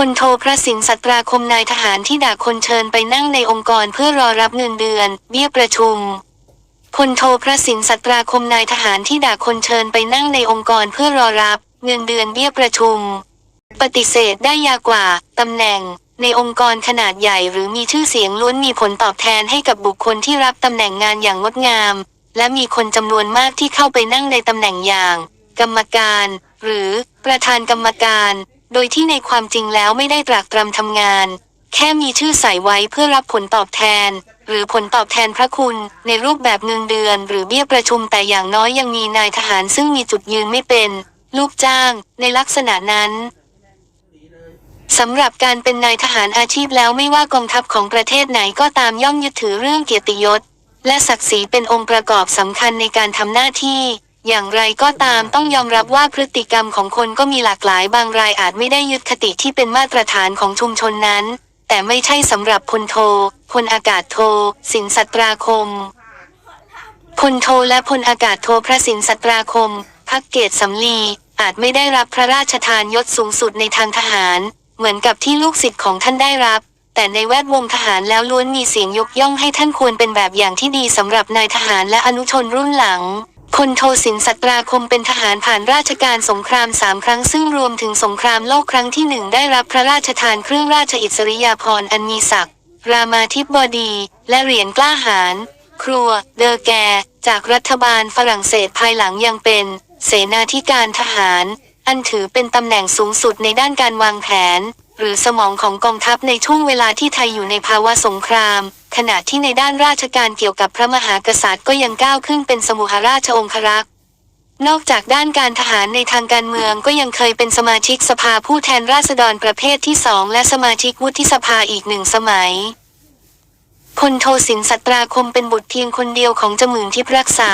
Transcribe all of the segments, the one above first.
พลโทพระสินสัตราคมนายทหารที่ด่าคนเชิญไปนั่งในองค์กรเพื่อรอรับเงินเดือน เบี้ยประชุมพลโทพระสินสัตราคมนายทหารที่ด่าคนเชิญไปนั่งในองค์กรเพื่อรอรับ เงินเดือนเบี้ยประชุม ปฏิเสธได้ยากกว่าตำแหน่ง ในองค์กรขนาดใหญ่หรือมีชื่อเสียงล้วนมีผลตอบแทนให้กับบุคคลที่รับตำแหน่งงานอย่างงดงาม และมีคนจำนวนมากที่เข้าไปนั่งในตำแหน่งอย่าง กรรมการ หรือ ประธานกรรมการ โดยที่ในความจริงแล้วไม่ได้ตรากตรำทำงาน แค่มีชื่อใส่ไว้เพื่อรับผลตอบแทน หรือผลตอบแทนพระคุณ ในรูปแบบเงินเดือน หรือเบี้ยประชุมแต่อย่างน้อยยังมีนายทหารซึ่งมีจุดยืนไม่เป็น ลูกจ้าง ในลักษณะนั้นสำหรับการเป็นนายทหารอาชีพแล้วไม่ว่ากองทัพของประเทศไหนก็ตามย่อมยึดถือเรื่องเกียรติยศ และศักดิ์ศรีเป็นองค์ประกอบสำคัญในการทำหน้าที่ อย่างไรก็ตามต้องยอมรับว่าพฤติกรรมของคนก็มีหลากหลายบางรายอาจไม่ได้ยึดคติที่เป็นมาตรฐานของชุมชนนั้น แต่ไม่ใช่สำหรับพลโทพลอากาศโท สินสัตราคมพลโทและพลอากาศโทพระสินสัตราคม พักเกตสำลีอาจไม่ได้รับพระราชทานยศสูงสุดในทางทหาร เหมือนกับที่ลูกศิษย์ของท่านได้รับ แต่ในแวดวงทหารแล้วล้วนมีเสียงยกย่องให้ท่านควรเป็นแบบอย่างที่ดีสำหรับนายทหารและอนุชนรุ่นหลัง พลโทสินสัตราคมเป็นทหารผ่านราชการสงครามสามครั้งซึ่งรวมถึงสงครามโลกครั้งที่หนึ่งได้รับพระราชทานเครื่องราชอิสริยาภรณ์อันมีศักดิ์รามาธิบดี และเหรียญกล้าหาญครัว เดอแก จากรัฐบาลฝรั่งเศสภายหลังยังเป็น เสนาธิการทหาร อันถือเป็นตำแหน่งสูงสุดในด้านการวางแผน หรือสมองของกองทัพในช่วงเวลาที่ไทยอยู่ในภาวะสงคราม ขณะที่ในด้านราชการเกี่ยวกับพระมหากษัตริย์ก็ยังก้าวขึ้นเป็นสมุหราชองครักษ์นอกจากด้านการทหารในทางการเมืองก็ยังเคยเป็นสมาชิกสภาผู้แทนราษฎรประเภทที่สองและสมาชิกวุฒิสภาอีกหนึ่งสมัยพลโทสินสัตราคมเป็นบุตรเพียงคนเดียวของจมื่นทิพรักษา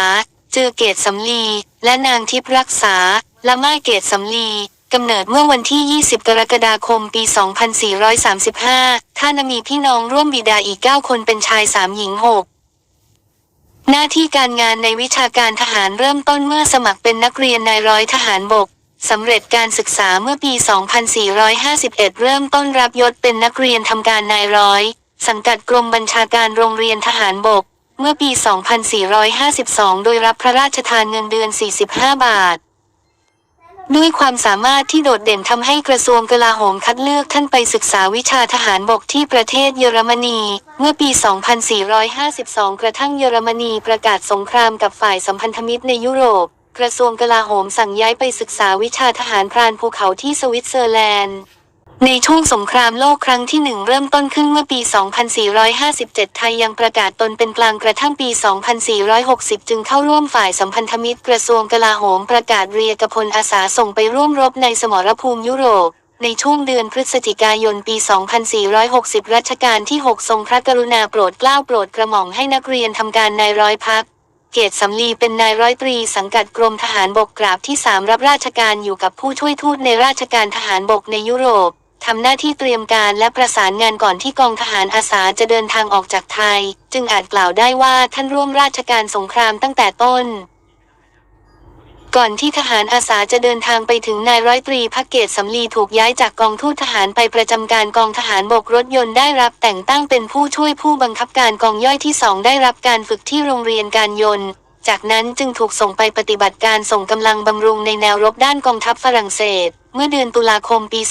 เจอเกตสำลี และนางทิพรักษา ละม้เกตสำลี กำเนิดเมื่อวันที่ 20 กรกฎาคม ปี 2435 ท่านมีพี่น้องร่วมบิดาอีก 9 คนเป็นชาย 3 หญิง 6 หน้าที่การงานในวิชาการทหารเริ่มต้นเมื่อสมัครเป็นนักเรียนนายร้อยทหารบกสำเร็จการศึกษาเมื่อปี 2451 เริ่มต้นรับยศเป็นนักเรียนทำการนายร้อย สังกัดกรมบัญชาการโรงเรียนทหารบก เมื่อปี 2452 โดยรับพระราชทานเงินเดือน 45 บาท ด้วยความสามารถที่โดดเด่นทำให้กระทรวงกลาโหมคัดเลือกท่านไปศึกษาวิชาทหารบกที่ประเทศเยอรมนี เมื่อปี 2452 กระทั่งเยอรมนีประกาศสงครามกับฝ่ายสัมพันธมิตรในยุโรป กระทรวงกลาโหมสั่งย้ายไปศึกษาวิชาทหารพรานภูเขาที่สวิตเซอร์แลนด์ ในช่วงสงครามโลกครั้งที่หนึ่งเริ่มต้นขึ้นเมื่อปี 2457 ไทยยังประกาศตนเป็นกลางกระทั่งปี 2460 จึงเข้าร่วมฝ่ายสัมพันธมิตรกระทรวงกลาโหมประกาศเรียกพลอาสาส่งไปร่วมรบในสมรภูมิยุโรป ในช่วงเดือนพฤศจิกายนปี 2460 รัชกาลที่ 6 ทรงพระกรุณาโปรดเกล้าโปรดกระหม่อมให้นักเรียนทำการนายร้อยพักเกตสำลีเป็นนายร้อยตรีสังกัดกรมทหารบกกราบที่ 3 รับราชการอยู่กับผู้ช่วยทูตในราชการทหารบกในยุโรป ทำหน้าที่เตรียมการและประสานงานก่อนที่กองทหารอาสาจะเดินทางออกจากไทย จึงอาจกล่าวได้ว่าท่านร่วมราชการสงครามตั้งแต่ต้น ก่อนที่ทหารอาสาจะเดินทางไปถึงนายร้อยตรีพักเกตสำลีถูกย้ายจากกองทูตทหารไปประจำการกองทหารบกรถยนต์ได้รับแต่งตั้งเป็นผู้ช่วยผู้บังคับการกองย่อยที่สองได้รับการฝึกที่โรงเรียนการยนต์ จากนั้นจึงถูกส่งไปปฏิบัติการส่งกำลังบำรุงในแนวรบด้านกองทัพฝรั่งเศส เมื่อเดือนตุลาคมปี 2461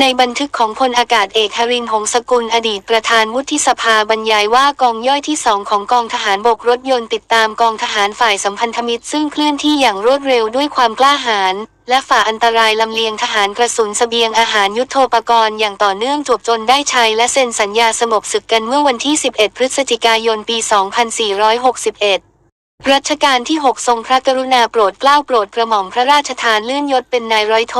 ในบันทึกของพลอากาศเอกฮรินหงสกุลอดีตประธานวุฒิสภาบรรยายว่ากองย่อยที่สองของกองทหารบกรถยนต์ติดตามกองทหารฝ่ายสัมพันธมิตรซึ่งเคลื่อนที่อย่างรวดเร็วด้วยความกล้าหาญและฝ่าอันตรายลำเลียงทหารกระสุนเสบียงอาหารยุทโธปกรณ์อย่างต่อเนื่องจวบจนได้ชัยและเซ็นสัญญาสงบศึกกันเมื่อวันที่ 11 พฤศจิกายนปี 2461 รัชกาลที่ 6 ทรงพระกรุณาโปรดเกล้าโปรดกระหม่อมพระราชทานเลื่อนยศเป็นนายร้อยโท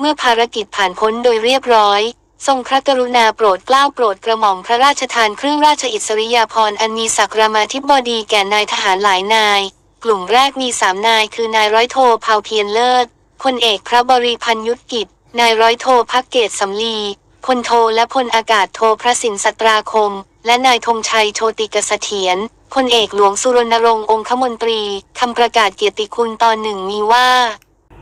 เมื่อภารกิจผ่านพ้นโดยเรียบร้อย ทรงพระกรุณาโปรดเกล้าโปรดกระหม่อมพระราชทานเครื่องราชอิสริยาภรณ์อันมีศักดิ์รามาธิบดีแก่นายทหารหลายนาย กลุ่มแรกมีสามนายคือนายร้อยโทเผาเพียรเลิศพลเอกพระบริพันยุทธกิจ นายร้อยโทพักเกตสำลีพลโทและพลอากาศโทพระสินสัตราคม และนายธงชัยโชติกเสถียรพลเอกหลวงสุรณรงค์องคมนตรีคำประกาศเกียรติคุณตอนหนึ่งมีว่า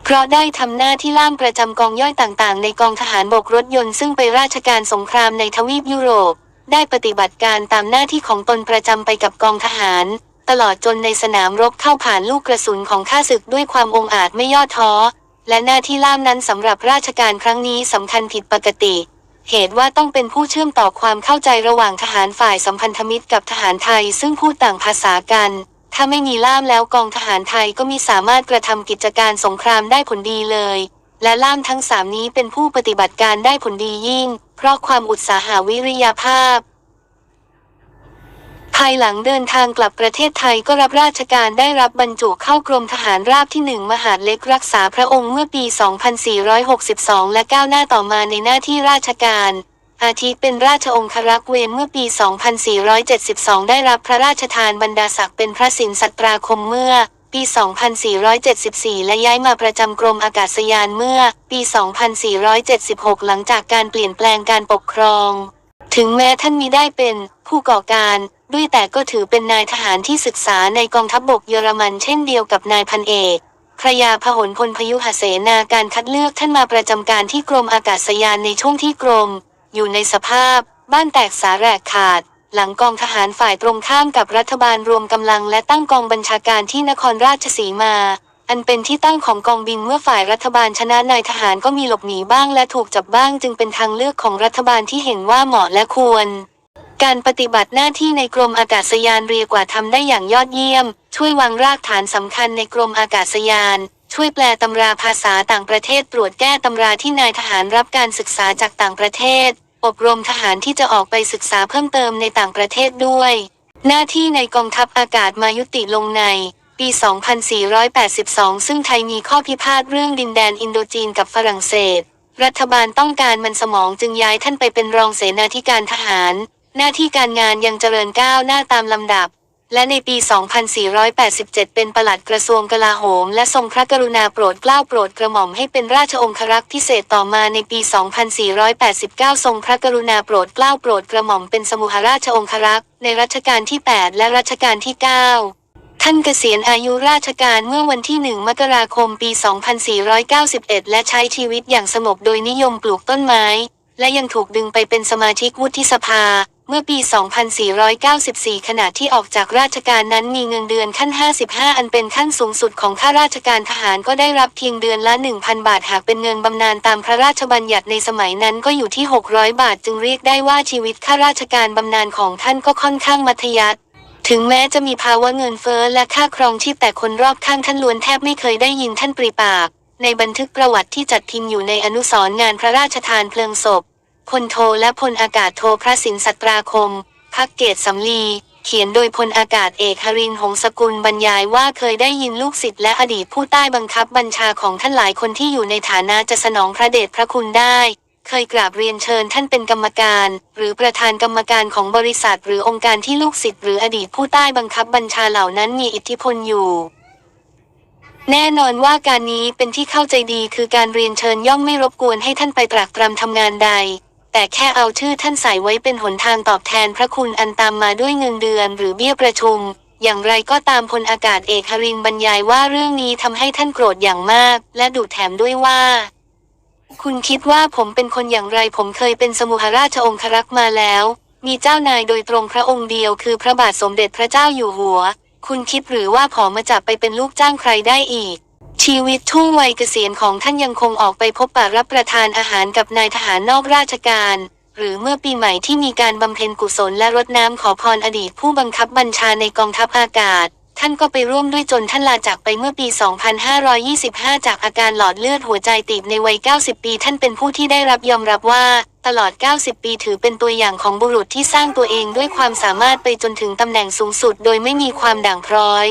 เพราะได้ทำหน้าที่ล่ามประจำกองย่อยต่างๆ ในกองทหารบกรถยนต์ซึ่งไปราชการสงครามในทวีปยุโรป ได้ปฏิบัติการตามหน้าที่ของตนประจำไปกับกองทหาร ตลอดจนในสนามรบเข้าผ่านลูกกระสุนของข้าศึกด้วยความองอาจไม่ย่อท้อและหน้าที่ล่ามนั้นสำหรับราชการครั้งนี้สำคัญผิดปกติ เหตุว่าต้องเป็นผู้เชื่อมต่อความเข้าใจระหว่างทหารฝ่ายสัมพันธมิตรกับทหารไทยซึ่งพูดต่างภาษากัน ถ้าไม่มีล่ามแล้วกองทหารไทยก็มีสามารถกระทำกิจการสงครามได้ผลดีเลย และล่ามทั้งสามนี้เป็นผู้ปฏิบัติการได้ผลดียิ่ง เพราะความอุตสาหาวิริยภาพ ภายหลังเดินทางกลับประเทศไทยก็รับราชการได้รับบรรจุเข้ากรมทหารราบที่หนึ่งมหาดเล็กรักษาพระองค์เมื่อปี 2462 และก้าวหน้าต่อมาในหน้าที่ราชการ อาทิเป็นราชองครักษ์เวนเมื่อปี 2472 ได้รับพระราชทานบรรดาศักดิ์เป็นพระสินสัตราคมเมื่อ ปี 2474 และย้ายมาประจำกรมอากาศยานเมื่อ ปี 2476 หลังจากการเปลี่ยนแปลงการปกครอง ถึงแม้ท่านมีได้เป็นผู้ก่อการ ด้วยแต่ก็ถือเป็นนายทหารที่ศึกษาในกองทัพบบกเยอรมันเช่นเดียวกับนายพันเอกพระยาพหลพลพยุหเสนาการคัดเลือกท่านมาประจำการที่กรมอากาศยานในช่วงที่กรม อยู่ในสภาพ บ้านแตกสาแหรกขาด หลังกองทหารฝ่ายตรงข้ามกับรัฐบาลรวมกำลังและตั้งกองบัญชาการที่นครราชสีมา อันเป็นที่ตั้งของกองบินเมื่อฝ่ายรัฐบาลชนะนายทหารก็มีหลบหนีบ้างและถูกจับบ้างจึงเป็นทางเลือกของรัฐบาลที่เห็นว่าเหมาะและควร การปฏิบัติหน้าที่ในกรมอากาศยานเรียกว่าทำได้อย่างยอดเยี่ยม ช่วยวางรากฐานสำคัญในกรมอากาศยาน ช่วยแปลตำราภาษาต่างประเทศตรวจแก้ตำราที่นายทหารรับการศึกษาจากต่างประเทศ อบรมทหารที่จะออกไปศึกษาเพิ่มเติมในต่างประเทศด้วย หน้าที่ในกองทัพอากาศมายุติลงใน ปี 2482 ซึ่งไทยมีข้อพิพาทเรื่องดินแดนอินโดจีนกับฝรั่งเศส รัฐบาลต้องการมันสมองจึงย้ายท่านไปเป็นรองเสนาธิการทหาร หน้าที่การงานยังเจริญก้าวหน้าตามลำดับ และในปี 2487 เป็นปลัดกระทรวงกลาโหม และทรงพระกรุณาโปรดเกล้าโปรดกระหม่อมให้เป็นราชองครักษ์พิเศษต่อมาในปี 2489 ทรงพระกรุณาโปรดเกล้าโปรดกระหม่อมเป็นสมุหราชองครักษ์ในรัชกาลที่ 8 และรัชกาลที่ 9ท่านเกษียณอายุราชการเมื่อวันที่ 1 มกราคม ปี 2491 และใช้ชีวิตอย่างสงบโดยนิยมปลูกต้นไม้ และยังถูกดึงไปเป็นสมาชิกวุฒิสภา เมื่อปี 2494 ขณะที่ออกจากราชการนั้นมีเงินเดือนขั้น 55 อันเป็นขั้นสูงสุดของข้าราชการทหารก็ได้รับเพียงเดือนละ 1,000 บาทหากเป็นเงินบำนาญตามพระราชบัญญัติในสมัยนั้นก็อยู่ที่ 600 บาทจึงเรียกได้ว่าชีวิตข้าราชการบำนาญของท่านก็ค่อนข้างมัธยัสถ์ถึงแม้จะมีภาวะเงินเฟ้อและค่าครองชีพแต่คนรอบข้างท่านล้วนแทบไม่เคยได้ยินท่านปรีปาก ในบันทึกประวัติที่จัดพิมพ์อยู่ในอนุสรณ์งานพระราชทานเพลิงศพ พลโทและพลอากาศโทพระสินสัตราคม พักเกตสำลี เขียนโดยพลอากาศเอกฮรินหงสกุลบรรยายว่าเคยได้ยินลูกศิษย์และอดีตผู้ใต้บังคับบัญชาของท่านหลายคนที่อยู่ในฐานะจะสนองพระเดชพระคุณได้ เคยกราบเรียนเชิญท่านเป็นกรรมการ หรือประธานกรรมการของบริษัท หรือองค์การที่ลูกศิษย์หรืออดีตผู้ใต้บังคับบัญชาเหล่านั้นมีอิทธิพลอยู่แน่นอนว่าการนี้เป็นที่เข้าใจดีคือการเรียนเชิญย่อมไม่รบกวนให้ท่านไปตรากตรำทำงานใด แต่แค่เอาชื่อท่านใส่ไว้เป็นหนทางตอบแทนพระคุณอันตามมาด้วยเงินเดือนหรือเบี้ยประชุม อย่างไรก็ตามพลอากาศเอกฮรินบรรยายว่าเรื่องนี้ทำให้ท่านโกรธอย่างมาก และดุแถมด้วยว่า คุณคิดว่าผมเป็นคนอย่างไรผมเคยเป็นสมุหราชองครักษ์มาแล้ว มีเจ้านายโดยตรงพระองค์เดียวคือพระบาทสมเด็จพระเจ้าอยู่หัว คุณคิดหรือว่าผอมาจับไปเป็นลูกจ้างใครได้อีก ชีวิตช่วงวัยเกษียณของท่านยังคงออกไปพบปะรับประทานอาหารกับนายทหารนอกราชการ หรือเมื่อปีใหม่ที่มีการบำเพ็ญกุศลและรดน้ำขอพรอดีตผู้บังคับบัญชาในกองทัพอากาศ ท่านก็ไปร่วมด้วยจนท่านลาจากไปเมื่อปี 2525 จากอาการหลอดเลือดหัวใจตีบในวัย 90 ปี ท่านเป็นผู้ที่ได้รับยอมรับว่า ตลอด 90 ปีถือเป็นตัวอย่างของบุรุษที่สร้างตัวเองด้วยความสามารถไปจนถึงตำแหน่งสูงสุด โดยไม่มีความด่างพร้อย